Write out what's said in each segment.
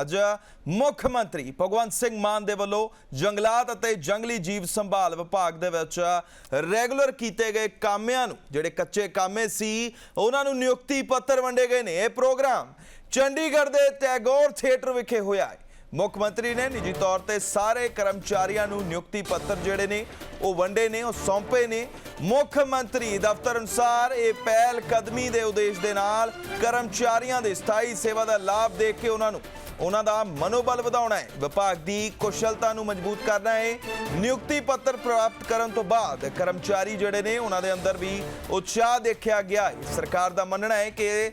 ਅੱਜ ਮੁੱਖ ਮੰਤਰੀ ਭਗਵੰਤ ਸਿੰਘ ਮਾਨ ਦੇ ਵੱਲੋਂ ਜੰਗਲਾਤ ਅਤੇ ਜੰਗਲੀ ਜੀਵ ਸੰਭਾਲ ਵਿਭਾਗ ਦੇ ਵਿੱਚ ਰੈਗੂਲਰ ਕੀਤੇ ਗਏ ਕਾਮਿਆਂ ਨੂੰ, ਜਿਹੜੇ ਕੱਚੇ ਕਾਮੇ ਸੀ, ਉਹਨਾਂ ਨੂੰ ਨਿਯੁਕਤੀ ਪੱਤਰ ਵੰਡੇ ਗਏ ਨੇ। ਇਹ ਪ੍ਰੋਗਰਾਮ ਚੰਡੀਗੜ੍ਹ ਦੇ ਟੈਗੋਰ ਥੀਏਟਰ ਵਿਖੇ ਹੋਇਆ ਹੈ। ਮੁੱਖ ਮੰਤਰੀ ਨੇ ਨਿੱਜੀ ਤੌਰ ਤੇ ਸਾਰੇ ਕਰਮਚਾਰੀਆਂ ਨੂੰ ਨਿਯੁਕਤੀ ਪੱਤਰ ਜਿਹੜੇ ਨੇ, ਉਹ ਵੰਡੇ ਨੇ, ਉਹ ਸੌਂਪੇ ਨੇ। ਮੁੱਖ ਮੰਤਰੀ ਦਫ਼ਤਰ ਅਨੁਸਾਰ ਇਹ ਪਹਿਲ ਕਦਮੀ ਦੇ ਉਦੇਸ਼ ਦੇ ਨਾਲ ਕਰਮਚਾਰੀਆਂ ਦੇ ਸਥਾਈ ਸੇਵਾ ਦਾ ਲਾਭ ਦੇ ਕੇ ਉਹਨਾਂ ਨੂੰ ਉਹਨਾਂ ਦਾ ਮਨੋਬਲ ਵਧਾਉਣਾ ਹੈ। ਵਿਭਾਗ ਦੀ ਕੁਸ਼ਲਤਾ ਨੂੰ ਮਜ਼ਬੂਤ ਕਰਨਾ ਹੈ। ਨਿਯੁਕਤੀ ਪੱਤਰ ਪ੍ਰਾਪਤ ਕਰਨ ਤੋਂ ਬਾਅਦ ਕਰਮਚਾਰੀ ਜਿਹੜੇ ਨੇ, ਉਹਨਾਂ ਦੇ ਅੰਦਰ ਵੀ ਉਤਸ਼ਾਹ ਦੇਖਿਆ ਗਿਆ ਹੈ। ਸਰਕਾਰ ਦਾ ਮੰਨਣਾ ਹੈ ਕਿ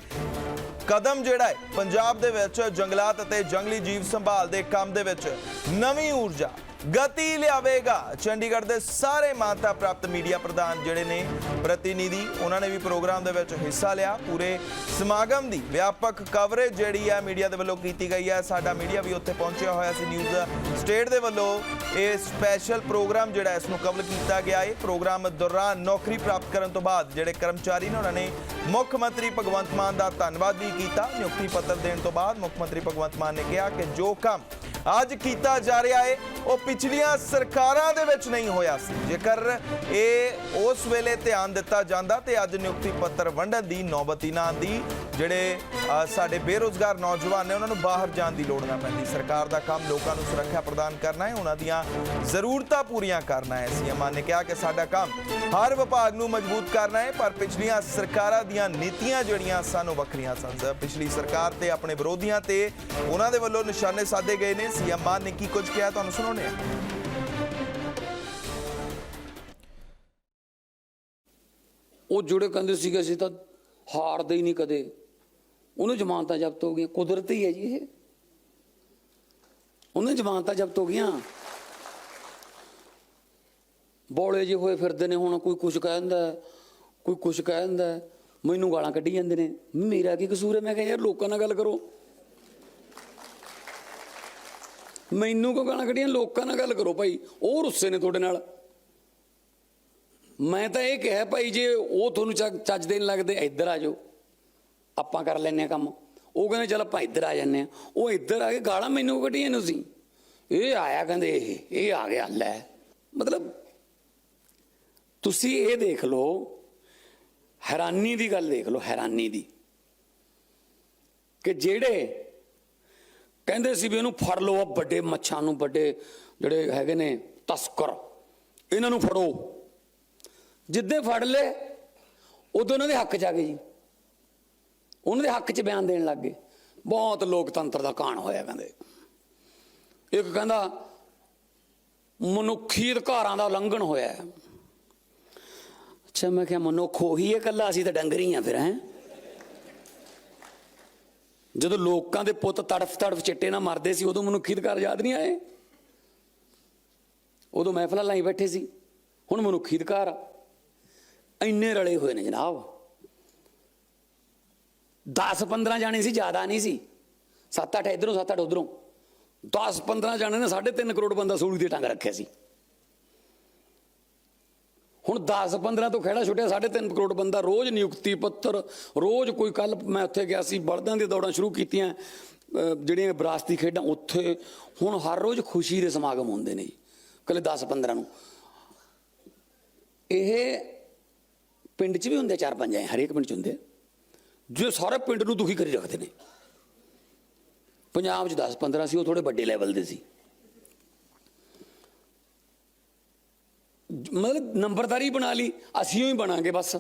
ਕਦਮ ਜਿਹੜਾ ਹੈ, ਪੰਜਾਬ ਦੇ ਵਿੱਚ ਜੰਗਲਾਤ ਅਤੇ ਜੰਗਲੀ ਜੀਵ ਸੰਭਾਲ ਦੇ ਕੰਮ ਦੇ ਵਿੱਚ ਨਵੀਂ ਊਰਜਾ। ਗਤੀ ਲਿਆਵੇਗਾ। ਚੰਡੀਗੜ੍ਹ ਦੇ ਸਾਰੇ ਮਾਨਤਾ ਪ੍ਰਾਪਤ ਮੀਡੀਆ ਪ੍ਰਧਾਨ ਜਿਹੜੇ ਨੇ, ਪ੍ਰਤੀਨਿਧੀ, ਉਹਨਾਂ ਨੇ ਵੀ ਪ੍ਰੋਗਰਾਮ ਦੇ ਵਿੱਚ ਹਿੱਸਾ ਲਿਆ। ਪੂਰੇ ਸਮਾਗਮ ਦੀ ਵਿਆਪਕ ਕਵਰੇਜ ਜਿਹੜੀ ਹੈ ਮੀਡੀਆ ਦੇ ਵੱਲੋਂ ਕੀਤੀ ਗਈ ਹੈ। ਸਾਡਾ ਮੀਡੀਆ ਵੀ ਉੱਥੇ ਪਹੁੰਚਿਆ ਹੋਇਆ ਸੀ ਨਿਊਜ਼ ਸਟੇਟ ਦੇ ਵੱਲੋਂ। ਇਹ ਸਪੈਸ਼ਲ ਪ੍ਰੋਗਰਾਮ ਜਿਹੜਾ ਇਸ ਨੂੰ ਕਵਰ ਕੀਤਾ ਗਿਆ ਹੈ। ਪ੍ਰੋਗਰਾਮ ਦੌਰਾਨ ਨੌਕਰੀ ਪ੍ਰਾਪਤ ਕਰਨ ਤੋਂ ਬਾਅਦ ਜਿਹੜੇ ਕਰਮਚਾਰੀ ਨੇ, ਉਹਨਾਂ ਨੇ ਮੁੱਖ ਮੰਤਰੀ ਭਗਵੰਤ ਮਾਨ ਦਾ ਧੰਨਵਾਦ ਵੀ ਕੀਤਾ। ਨਿਯੁਕਤੀ ਪੱਤਰ ਦੇਣ ਤੋਂ ਬਾਅਦ ਮੁੱਖ ਮੰਤਰੀ ਭਗਵੰਤ ਮਾਨ ਨੇ ਕਿਹਾ ਕਿ ਜੋ ਕੰਮ ਅੱਜ ਕੀਤਾ ਜਾ ਰਿਹਾ ਹੈ ਉਹ ਪਿਛਲੀਆਂ ਸਰਕਾਰਾਂ ਦੇ ਵਿੱਚ ਨਹੀਂ ਹੋਇਆ ਸੀ। ਜੇਕਰ ਇਹ ਉਸ ਵੇਲੇ ਧਿਆਨ ਦਿੱਤਾ ਜਾਂਦਾ ਤੇ ਅੱਜ ਨਿਯੁਕਤੀ ਪੱਤਰ ਵੰਡਣ ਦੀ ਨੌਬਤ ਹੀ ਨਾ ਆਉਂਦੀ ਜਿਹੜੇ ਸਾਡੇ ਬੇਰੋਜ਼ਗਾਰ ਨੌਜਵਾਨ ਨੇ, ਉਹਨਾਂ ਨੂੰ ਬਾਹਰ ਜਾਣ ਦੀ ਲੋੜ ਨਾ ਪੈਂਦੀ। ਸਰਕਾਰ ਦਾ ਕੰਮ ਲੋਕਾਂ ਨੂੰ ਸੁਰੱਖਿਆ ਪ੍ਰਦਾਨ ਕਰਨਾ ਹੈ, ਉਹਨਾਂ ਦੀਆਂ ਜ਼ਰੂਰਤਾਂ ਪੂਰੀਆਂ ਕਰਨਾ ਹੈ। ਸੀਐਮ ਨੇ ਕਿਹਾ ਕਿ ਸਾਡਾ ਕੰਮ ਹਰ ਵਿਭਾਗ ਨੂੰ ਮਜ਼ਬੂਤ ਕਰਨਾ ਹੈ, ਪਰ ਪਿਛਲੀਆਂ ਸਰਕਾਰਾਂ ਦੀਆਂ ਨੀਤੀਆਂ ਜਿਹੜੀਆਂ ਸਨ, ਉਹ ਵੱਖਰੀਆਂ ਸਨ ਪਿਛਲੀ ਸਰਕਾਰ ਤੇ ਆਪਣੇ ਵਿਰੋਧੀਆਂ ਤੇ ਉਹਨਾਂ ਦੇ ਵੱਲੋਂ ਨਿਸ਼ਾਨੇ ਸਾਧੇ ਗਏ ਨੇ। ਸੀਐਮ ਮਾਨ ਨੇ ਕੀ ਕੁਝ ਕਿਹਾ, ਤੁਹਾਨੂੰ ਸੁਣਾਉਂਦੇ ਹਾਂ। ਉਹ ਜੁੜੇ ਕਹਿੰਦੇ ਸੀਗੇ, ਅਸੀਂ ਤਾਂ ਹਾਰਦੇ ਹੀ ਨਹੀਂ ਕਦੇ। ਉਹਨੂੰ ਜ਼ਮਾਨਤਾਂ ਜ਼ਬਤ ਹੋ ਗਈਆਂ ਕੁਦਰਤੀ ਹੈ ਜੀ ਇਹ। ਉਹਨੇ ਜ਼ਮਾਨਤਾਂ ਜ਼ਬਤ ਹੋ ਗਈਆਂ। ਬੋਲੇ ਜਿਹੇ ਹੋਏ ਫਿਰਦੇ ਨੇ ਹੁਣ ਕੋਈ ਕੁਝ ਕਹਿੰਦਾ ਹੈ, ਕੋਈ ਕੁਝ ਕਹਿੰਦਾ ਹੈ। ਮੈਨੂੰ ਗਾਲਾਂ ਕੱਢੀ ਜਾਂਦੇ ਨੇ। ਮੇਰਾ ਕੀ ਕਸੂਰ ਹੈ? ਮੈਂ ਕਿਹਾ ਯਾਰ ਲੋਕਾਂ ਨਾਲ ਗੱਲ ਕਰੋ। ਮੈਨੂੰ ਕੋ ਗਾਲਾਂ ਕੱਢੀਆਂ? ਲੋਕਾਂ ਨਾਲ ਗੱਲ ਕਰੋ ਭਾਈ। ਉਹ ਰੁੱਸੇ ਨੇ ਤੁਹਾਡੇ ਨਾਲ। ਮੈਂ ਤਾਂ ਇਹ ਕਿਹਾ ਭਾਈ ਜੇ ਉਹ ਤੁਹਾਨੂੰ ਚੱਜ ਚੱਜ ਨਹੀਂ ਲੱਗਦੇ ਇੱਧਰ ਆ ਜਾਓ। ਆਪਾਂ ਕਰ ਲੈਨੇ ਆ ਕੰਮ। ਉਹ ਕਹਿੰਦੇ, ਚਲ ਆਪਾਂ ਇੱਧਰ ਆ ਜੰਨੇ ਆ ਉਹ ਇੱਧਰ ਆ ਕੇ ਗਾਲਾਂ ਮੈਨੂੰ ਕੱਢੀਆਂ ਨੂੰ ਸੀ ਇਹ ਆਇਆ ਕਹਿੰਦੇ, ਇਹ ਇਹ ਆ ਗਿਆ, ਲੈ। ਮਤਲਬ, ਤੁਸੀਂ ਇਹ ਦੇਖ ਲਓ, ਹੈਰਾਨੀ ਦੀ ਗੱਲ ਦੇਖ ਲਓ, ਹੈਰਾਨੀ ਦੀ। ਕਿ ਜਿਹੜੇ ਕਹਿੰਦੇ ਸੀ ਵੀ ਇਹਨੂੰ ਫੜ ਲਓ ਆ ਵੱਡੇ ਮੱਛਾਂ ਨੂੰ, ਵੱਡੇ ਜਿਹੜੇ ਹੈਗੇ ਨੇ, ਤਸਕਰ, ਇਹਨਾਂ ਨੂੰ ਫੜੋ। ਜਿੱਦੇ ਫੜ ਲਏ, ਉਦੋਂ ਉਹਨਾਂ ਦੇ ਹੱਕ ਚ ਆ ਗਏ ਜੀ। ਉਹਨਾਂ ਦੇ ਹੱਕ ਚ ਬਿਆਨ ਦੇਣ ਲੱਗ ਗਏ। ਬਹੁਤ ਲੋਕਤੰਤਰ ਦਾ ਕਾਣ ਹੋਇਆ ਕਹਿੰਦੇ। ਇੱਕ ਕਹਿੰਦਾ, ਮਨੁੱਖੀ ਅਧਿਕਾਰਾਂ ਦਾ ਉਲੰਘਣ ਹੋਇਆ ਅੱਛਾ, ਮੈਂ ਕਿਹਾ ਮਨੁੱਖ ਉਹੀ ਹੈ ਕੱਲਾ ਅਸੀਂ ਤਾਂ ਡੰਗਰੀ ਆ ਫਿਰ, ਹੈ। ਜਦੋਂ ਲੋਕਾਂ ਦੇ ਪੁੱਤ ਤੜਫ ਤੜਫ ਚਿੱਟੇ ਨਾਲ ਮਰਦੇ ਸੀ, ਉਦੋਂ ਮਨੁੱਖੀ ਅਧਿਕਾਰ ਯਾਦ ਨਹੀਂ ਆਏ। ਉਦੋਂ ਮਹਿਫਲਾਂ ਲਾਈ ਬੈਠੇ ਸੀ। ਹੁਣ ਮਨੁੱਖੀ ਅਧਿਕਾਰ ਇੰਨੇ ਰਲੇ ਹੋਏ ਨੇ ਜਨਾਬ। 10 15 ਜਾਣੇ ਸੀ, ਜ਼ਿਆਦਾ ਨਹੀਂ ਸੀ। 7 8 ਇਧਰੋਂ 7 8 ਉਧਰੋਂ। 10 15 ਜਾਣੇ ਨੇ 3.5 ਕਰੋੜ ਬੰਦਾ ਸੂਲੀ ਤੇ ਟੰਗ ਰੱਖਿਆ ਸੀ। ਹੁਣ 10 15 ਤੋਂ ਖੜਾ ਛੁੱਟਿਆ 3.5 ਕਰੋੜ ਬੰਦਾ ਰੋਜ਼ ਨਿਯੁਕਤੀ ਪੱਤਰ, ਰੋਜ਼ ਕੋਈ ਕੱਲ ਮੈਂ ਉੱਥੇ ਗਿਆ ਸੀ, ਬਲਦਾਂ ਦੀਆਂ ਦੌੜਾਂ ਸ਼ੁਰੂ ਕੀਤੀਆਂ ਜਿਹੜੀਆਂ ਵਿਰਾਸਤੀ ਖੇਡਾਂ ਉੱਥੇ, ਹੁਣ ਹਰ ਰੋਜ਼ ਖੁਸ਼ੀ ਦੇ ਸਮਾਗਮ ਹੁੰਦੇ ਨੇ ਜੀ ਕੱਲੇ 10 15 ਨੂੰ। ਇਹ ਪਿੰਡ 'ਚ ਵੀ ਹੁੰਦੇ ਚਾਰ ਪੰਜ ਐ ਹਰੇਕ ਪਿੰਡ 'ਚ ਹੁੰਦੇ ਜੋ ਸਾਰੇ ਪਿੰਡ ਨੂੰ ਦੁਖੀ ਕਰੀ ਰੱਖਦੇ ਨੇ। ਪੰਜਾਬ 'ਚ 10 15 ਸੀ, ਉਹ ਥੋੜੇ ਵੱਡੇ ਲੈਵਲ ਦੇ ਸੀ। ਮਤਲਬ ਨੰਬਰਦਾਰੀ ਬਣਾ ਲਈ, ਅਸੀਂ ਹੀ ਬਣਾਂਗੇ ਬਸ।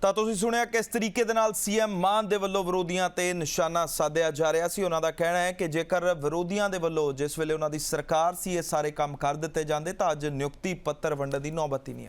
ਤਾਂ ਤੁਸੀਂ ਸੁਣਿਆ ਕਿਸ ਤਰੀਕੇ ਦੇ ਨਾਲ ਸੀਐਮ ਮਾਨ ਦੇ ਵੱਲੋਂ ਵਿਰੋਧੀਆਂ ਤੇ ਨਿਸ਼ਾਨਾ ਸਾਧਿਆ ਜਾ ਰਿਹਾ ਸੀ। ਉਹਨਾਂ ਦਾ ਕਹਿਣਾ ਹੈ ਕਿ ਜੇਕਰ ਵਿਰੋਧੀਆਂ ਦੇ ਵੱਲੋਂ ਜਿਸ ਵੇਲੇ ਉਹਨਾਂ ਦੀ ਸਰਕਾਰ ਸੀ, ਇਹ ਸਾਰੇ ਕੰਮ ਕਰ ਦਿੱਤੇ ਜਾਂਦੇ, ਤਾਂ ਅੱਜ ਨਿਯੁਕਤੀ ਪੱਤਰ ਵੰਡਣ ਦੀ ਨੌਬਤ ਹੀ ਨਹੀਂ